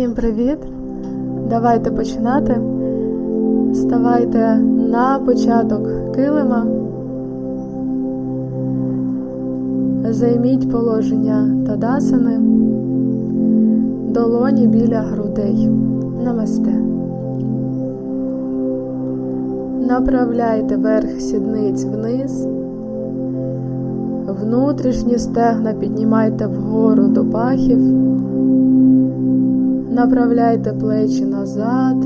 Всім привіт! Давайте починати. Ставайте на початок килима. Займіть положення тадасани, долоні біля грудей. Намасте. Направляйте верх сідниць вниз. Внутрішні стегна піднімайте вгору до пахів. Направляйте плечі назад,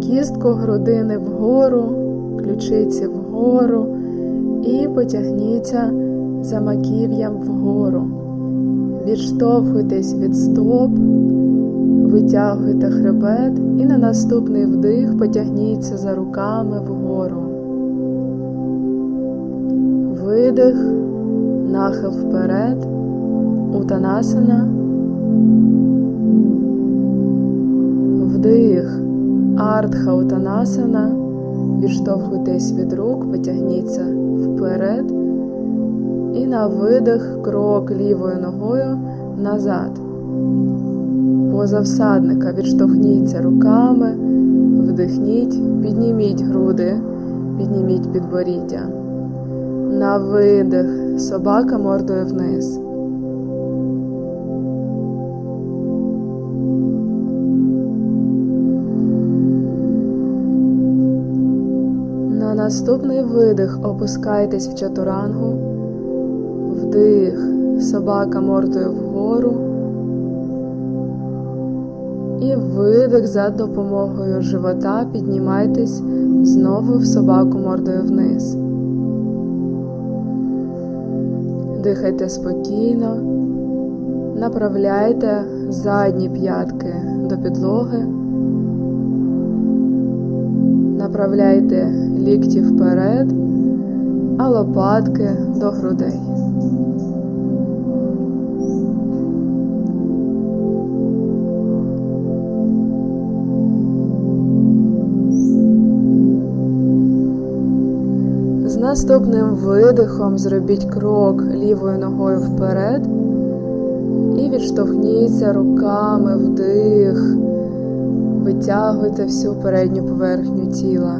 кістку грудини вгору, ключиці вгору і потягніться за маків'ям вгору. Відштовхуйтесь від стоп, витягуйте хребет і на наступний вдих потягніться за руками вгору. Видих, нахил вперед, утанасана. Вдих, артха утанасана. Відштовхуйтесь від рук, потягніться вперед. І на видих крок лівою ногою назад. Поза всадника відштовхніться руками, вдихніть, підніміть груди, підніміть підборіддя. На видих собака мордою вниз. Наступний видих опускайтесь в чатурангу. Вдих, собака мордою вгору. І видих за допомогою живота піднімайтесь знову в собаку мордою вниз. Дихайте спокійно, направляйте задні п'ятки до підлоги. Направляйте лікті вперед, а лопатки до грудей. З наступним видихом зробіть крок лівою ногою вперед і відштовхніться руками вдих. Витягуйте всю передню поверхню тіла.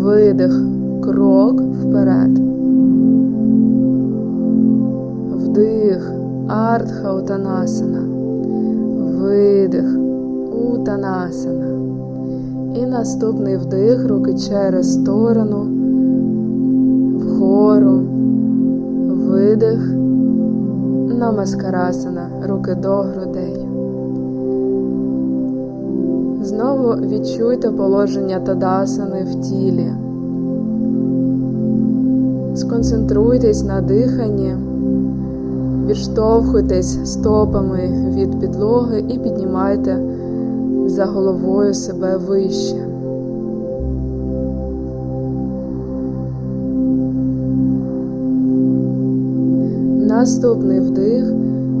Видих, крок вперед. Вдих, артха утанасана. Видих, утанасана. І наступний вдих, руки через сторону, вгору, видих, намаскарасана, руки до грудей. Знову відчуйте положення тадасани в тілі. Сконцентруйтесь на диханні, відштовхуйтесь стопами від підлоги і піднімайте за головою себе вище. Наступний вдих.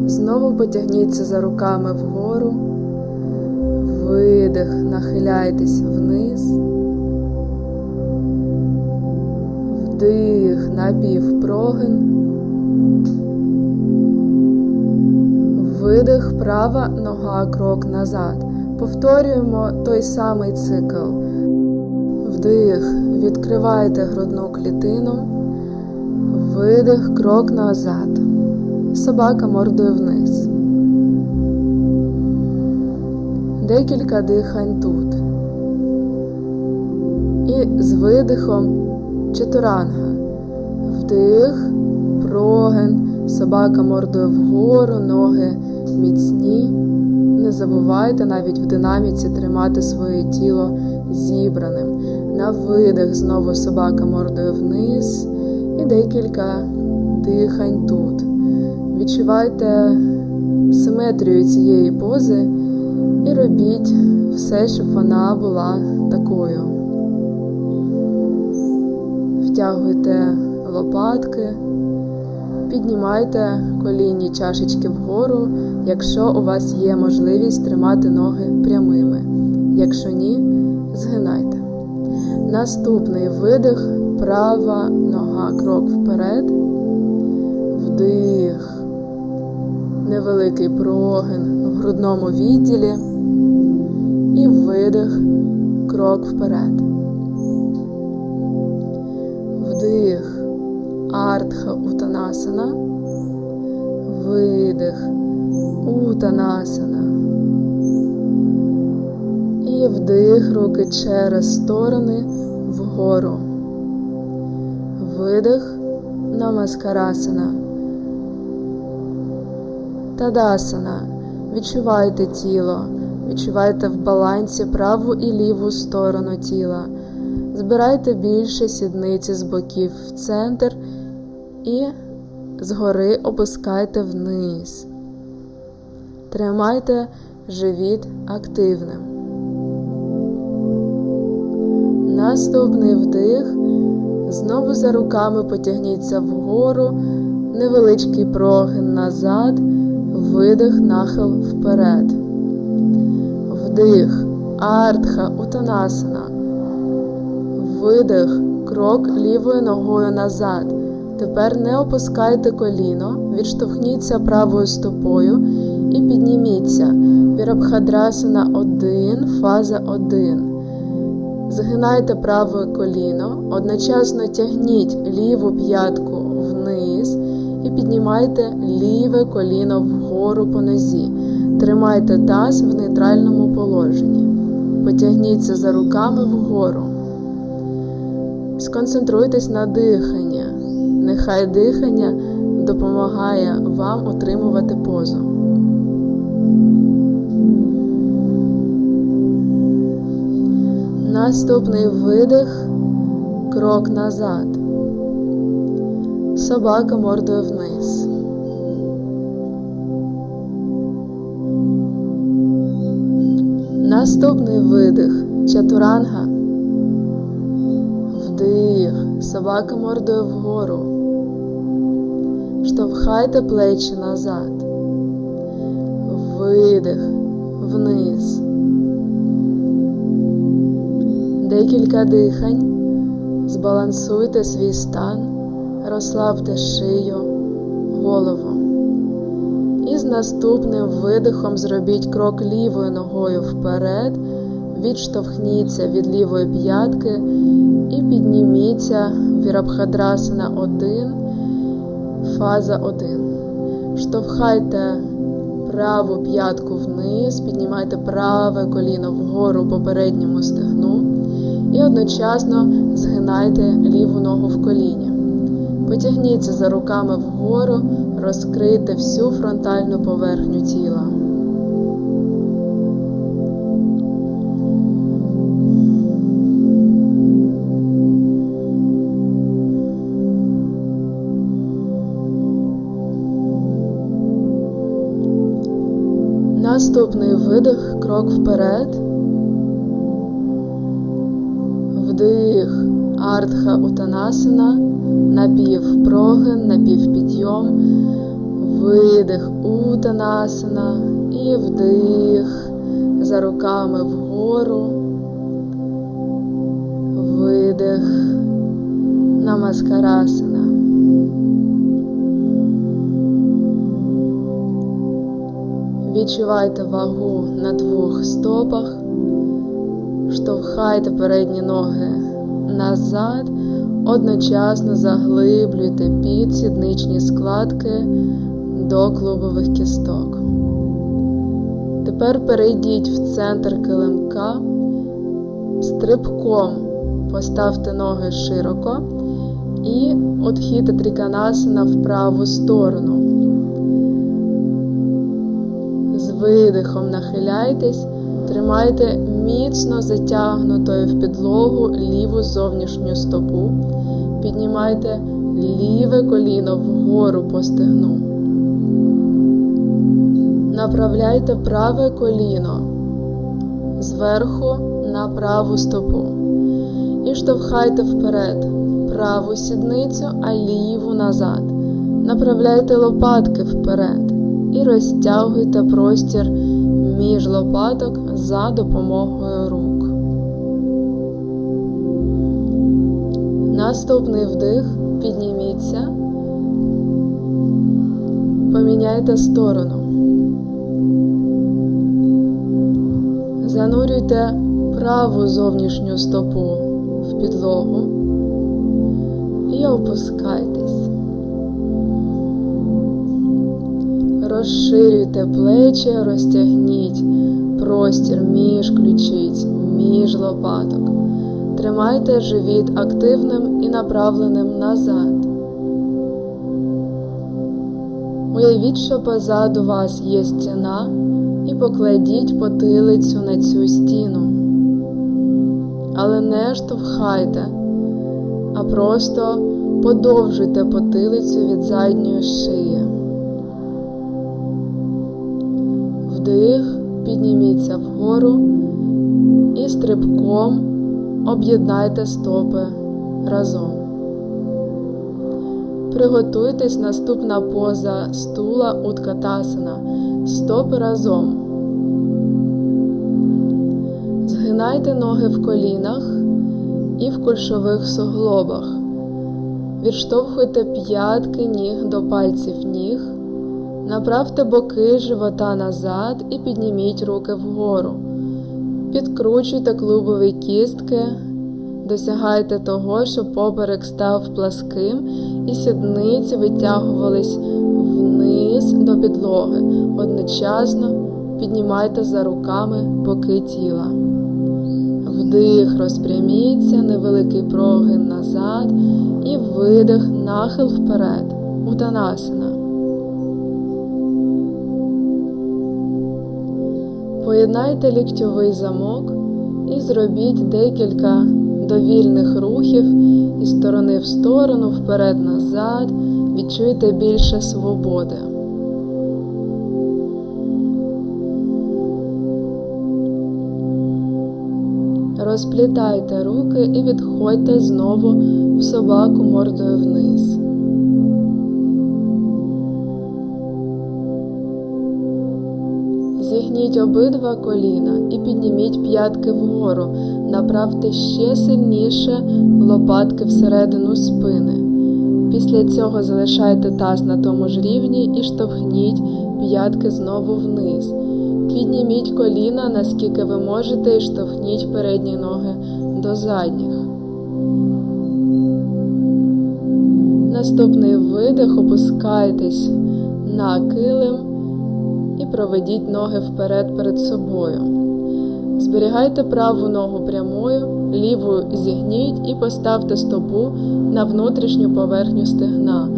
Знову потягніться за руками вгору. Видих, нахиляйтесь вниз. Вдих, напівпрогин. Видих, права нога, крок назад. Повторюємо той самий цикл. Вдих, відкривайте грудну клітину. Видих, крок назад. Собака мордою вниз. Декілька дихань тут. І з видихом чатуранга. Вдих, прогин, собака мордою вгору, ноги міцні. Не забувайте навіть в динаміці тримати своє тіло зібраним. На видих знову собака мордою вниз. І декілька дихань тут. Відчувайте симетрію цієї пози і робіть все, щоб вона була такою. Втягуйте лопатки, піднімайте колінні чашечки вгору, якщо у вас є можливість тримати ноги прямими. Якщо ні, згинайте. Наступний видих, права нога, крок вперед, вдих, невеликий прогин в грудному відділі. І видих, крок вперед. Вдих, артха утанасана. Видих, утанасана. І вдих руки через сторони вгору. Видих, намаскарасана. Тадасана. Відчувайте тіло, відчувайте в балансі праву і ліву сторону тіла. Збирайте більше сідниці з боків в центр і згори опускайте вниз. Тримайте живіт активним. Наступний вдих. Знову за руками потягніться вгору, невеличкий прогин назад, видих, нахил вперед. Вдих, артха, утанасана. Видих, крок лівою ногою назад. Тепер не опускайте коліно, відштовхніться правою стопою і підніміться. Вірабхадрасана 1, фаза 1. Згинайте праве коліно, одночасно тягніть ліву п'ятку вниз і піднімайте ліве коліно вгору по нозі. Тримайте таз в нейтральному положенні. Потягніться за руками вгору. Сконцентруйтесь на диханні. Нехай дихання допомагає вам утримувати позу. Наступний видих, крок назад. Собака мордою вниз. Наступний видих, чатуранга. Вдих, собака мордою вгору. Штовхайте плечі назад. Видих вниз. Декілька дихань. Збалансуйте свій стан, розслабте шию, голову. Наступним видихом зробіть крок лівою ногою вперед, відштовхніться від лівої п'ятки і підніміться Вірабхадрасана 1, фаза 1. Штовхайте праву п'ятку вниз, піднімайте праве коліно вгору по передньому стегну і одночасно згинайте ліву ногу в коліні. Потягніться за руками вгору, розкрийте всю фронтальну поверхню тіла. Наступний видих, крок вперед. Вдих, артха утанасана, напів прогин, напів підйом, видих утанасана і вдих. За руками вгору, видих намаскарасана. Відчувайте вагу на двох стопах, штовхайте передні ноги назад, одночасно заглиблюйте підсідничні складки до клубових кісток. Тепер перейдіть в центр килимка, стрибком поставте ноги широко і отхіте триканасана в праву сторону. З видихом нахиляйтесь, тримайте міцно затягнутою в підлогу ліву зовнішню стопу, піднімайте ліве коліно вгору по стегну. Направляйте праве коліно зверху на праву стопу. І штовхайте вперед праву сідницю, а ліву назад. Направляйте лопатки вперед і розтягуйте простір між лопаток за допомогою рук. Наступний вдих, підніміться, поміняйте сторону. Занурюйте праву зовнішню стопу в підлогу і опускайтесь. Розширюйте плечі, розтягніть простір між ключиць, між лопаток. Тримайте живіт активним і направленим назад. Уявіть, що позаду вас є стіна, і покладіть потилицю на цю стіну. Але не штовхайте, а просто подовжуйте потилицю від задньої шиї. Вдих, підніміться вгору і стрибком об'єднайте стопи разом. Приготуйтесь наступна поза стула уткатасана. Стопи разом. Згинайте ноги в колінах і в кульшових суглобах. Відштовхуйте п'ятки ніг до пальців ніг. Направте боки живота назад і підніміть руки вгору. Підкручуйте клубові кістки, досягайте того, щоб поперек став пласким і сідниці витягувались вниз до підлоги. Одночасно піднімайте за руками боки тіла. Вдих, розпряміться, невеликий прогин назад і видих, нахил вперед. Утанасана. Поєднайте ліктьовий замок і зробіть декілька довільних рухів із сторони в сторону, вперед-назад. Відчуйте більше свободи. Розплітайте руки і відходьте знову в собаку мордою вниз. Зігніть обидва коліна і підніміть п'ятки вгору, направте ще сильніше лопатки всередину спини. Після цього залишайте таз на тому ж рівні і штовхніть п'ятки знову вниз. Підніміть коліна, наскільки ви можете, і штовхніть передні ноги до задніх. Наступний видих опускайтесь на килим проведіть ноги вперед перед собою. Зберігайте праву ногу прямою, ліву зігніть і поставте стопу на внутрішню поверхню стегна.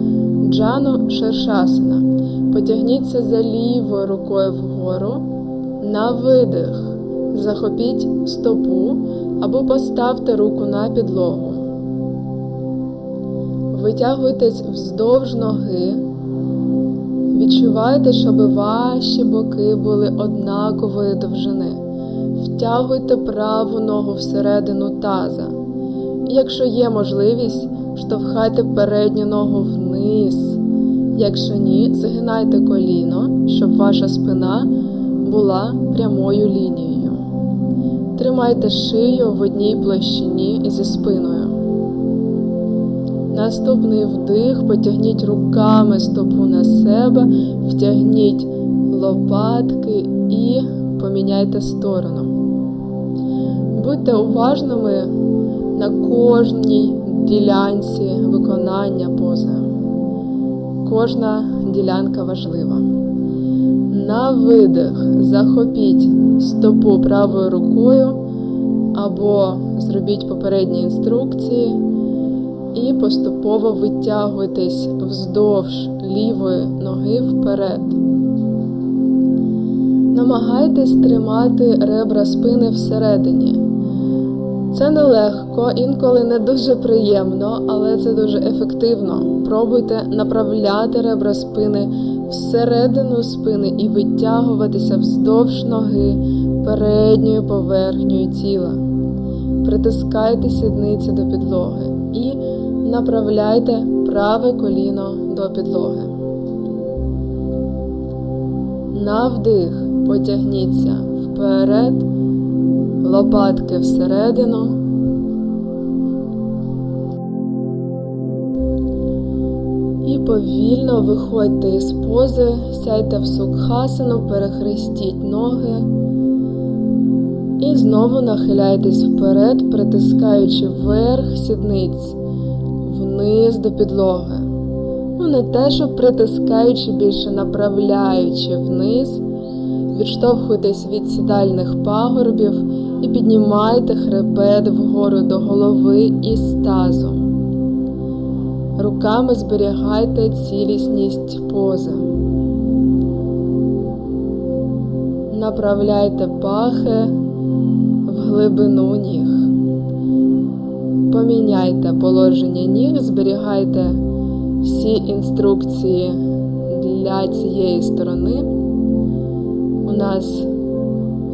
Джану шершасана. Потягніться за лівою рукою вгору. На видих. Захопіть стопу або поставте руку на підлогу. Витягуйтесь вздовж ноги. Відчувайте, щоб ваші боки були однакової довжини. Втягуйте праву ногу всередину таза. Якщо є можливість, штовхайте передню ногу вниз. Якщо ні, згинайте коліно, щоб ваша спина була прямою лінією. Тримайте шию в одній площині зі спиною. Наступний вдих, потягніть руками стопу на себе, втягніть лопатки і поміняйте сторону. Будьте уважними на кожній ділянці виконання пози. Кожна ділянка важлива. На видих захопіть стопу правою рукою або зробіть попередні інструкції і поступово витягуйтесь вздовж лівої ноги вперед. Намагайтесь тримати ребра спини всередині. Це нелегко, інколи не дуже приємно, але це дуже ефективно. Пробуйте направляти ребра спини всередину спини і витягуватися вздовж ноги передньою поверхньою тіла. Притискайте сідниці до підлоги направляйте праве коліно до підлоги. На вдих потягніться вперед, лопатки всередину. І повільно виходьте із пози, сядьте в сукхасану, перехрестіть ноги І знову нахиляйтесь вперед, притискаючи вверх сідниць, вниз до підлоги. Ну, не те, що притискаючи більше направляючи вниз, відштовхуйтесь від сідальних пагорбів і піднімайте хребет вгору до голови і тазу. Руками зберігайте цілісність пози. Направляйте пахи в глибину ніг. Поміняйте положення ніг, зберігайте всі інструкції для цієї сторони. У нас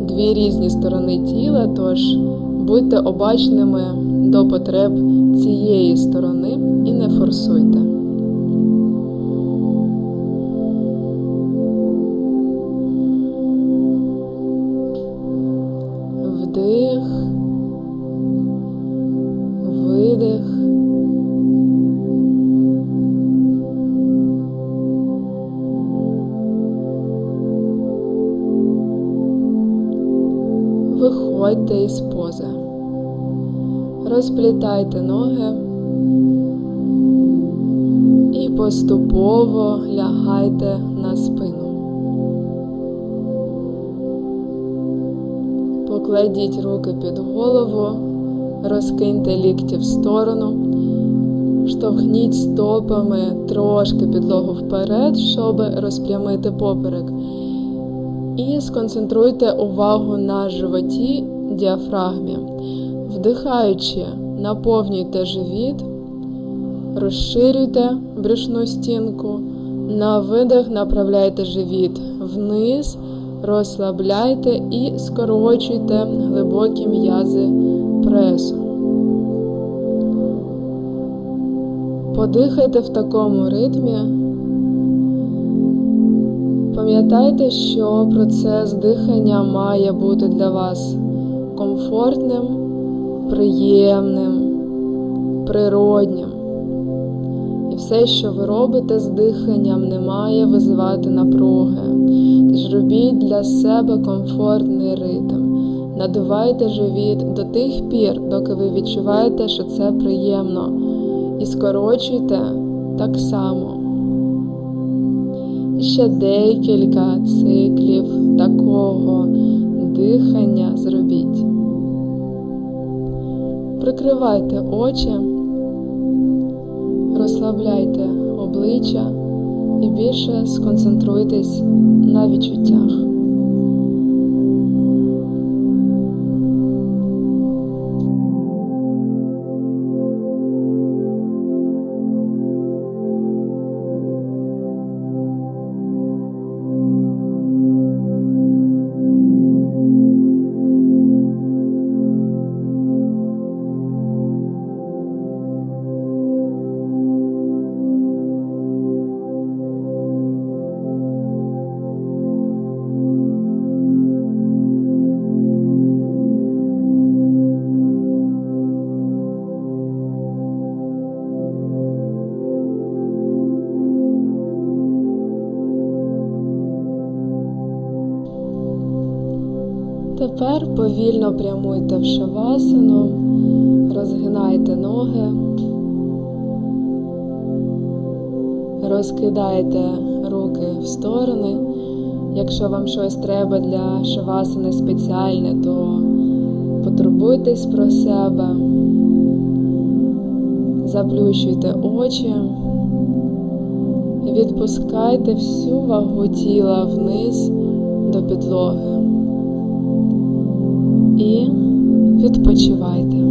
дві різні сторони тіла, тож будьте обачними до потреб цієї сторони і не форсуйте. Розплітайте ноги і поступово лягайте на спину. Покладіть руки під голову, розкиньте лікті в сторону, штовхніть стопами трошки підлогу вперед, щоб розпрямити поперек. І сконцентруйте увагу на животі діафрагмі. Вдихаючи, наповнюйте живіт, розширюйте брюшну стінку, на видих направляйте живіт вниз, розслабляйте і скорочуйте глибокі м'язи пресу. Подихайте в такому ритмі. Пам'ятайте, що процес дихання має бути для вас комфортним, приємним, природнім. І все, що ви робите з диханням, не має визивати напруги. Тож робіть для себе комфортний ритм. Надувайте живіт до тих пір, доки ви відчуваєте, що це приємно. І скорочуйте так само. Ще декілька циклів такого дихання зробіть. Прикривайте очі, розслабляйте обличчя і більше сконцентруйтесь на відчуттях. Тепер повільно прямуйте в шавасану, розгинайте ноги, розкидайте руки в сторони. Якщо вам щось треба для шавасани спеціальне, то потурбуйтесь про себе, заплющуйте очі, відпускайте всю вагу тіла вниз до підлоги і відпочивайте.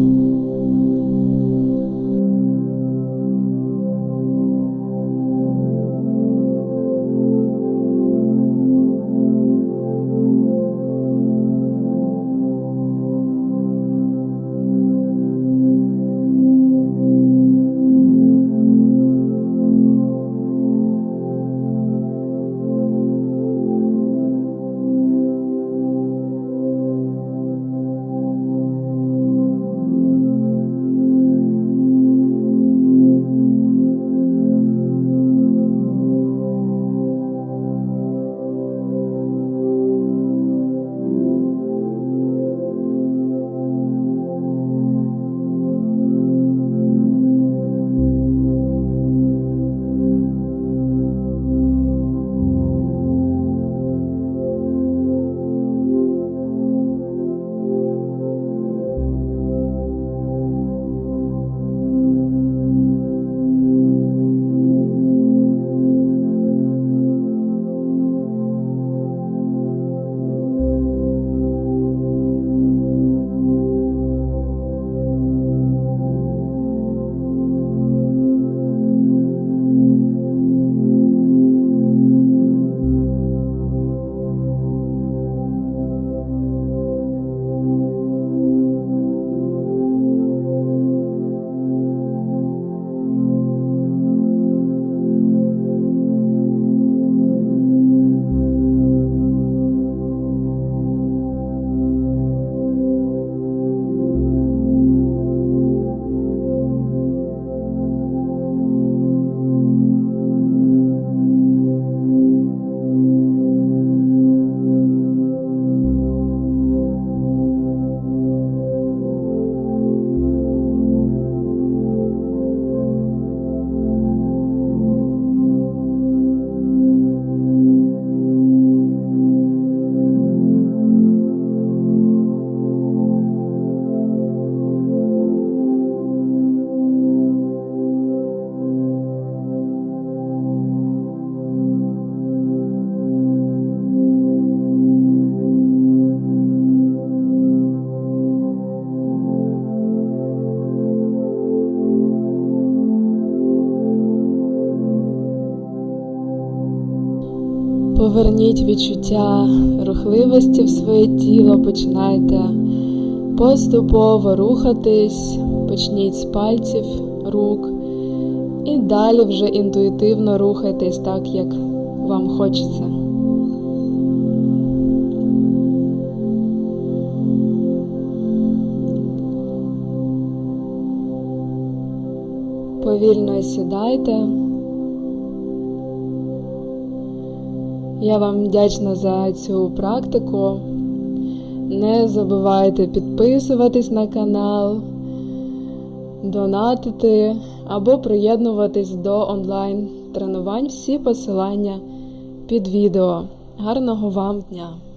Поверніть відчуття рухливості в своє тіло, починайте поступово рухатись, почніть з пальців рук і далі вже інтуїтивно рухайтесь так, як вам хочеться. Повільно сідайте. Я вам вдячна за цю практику. Не забувайте підписуватись на канал, донатити або приєднуватись до онлайн тренувань. Всі посилання під відео. Гарного вам дня!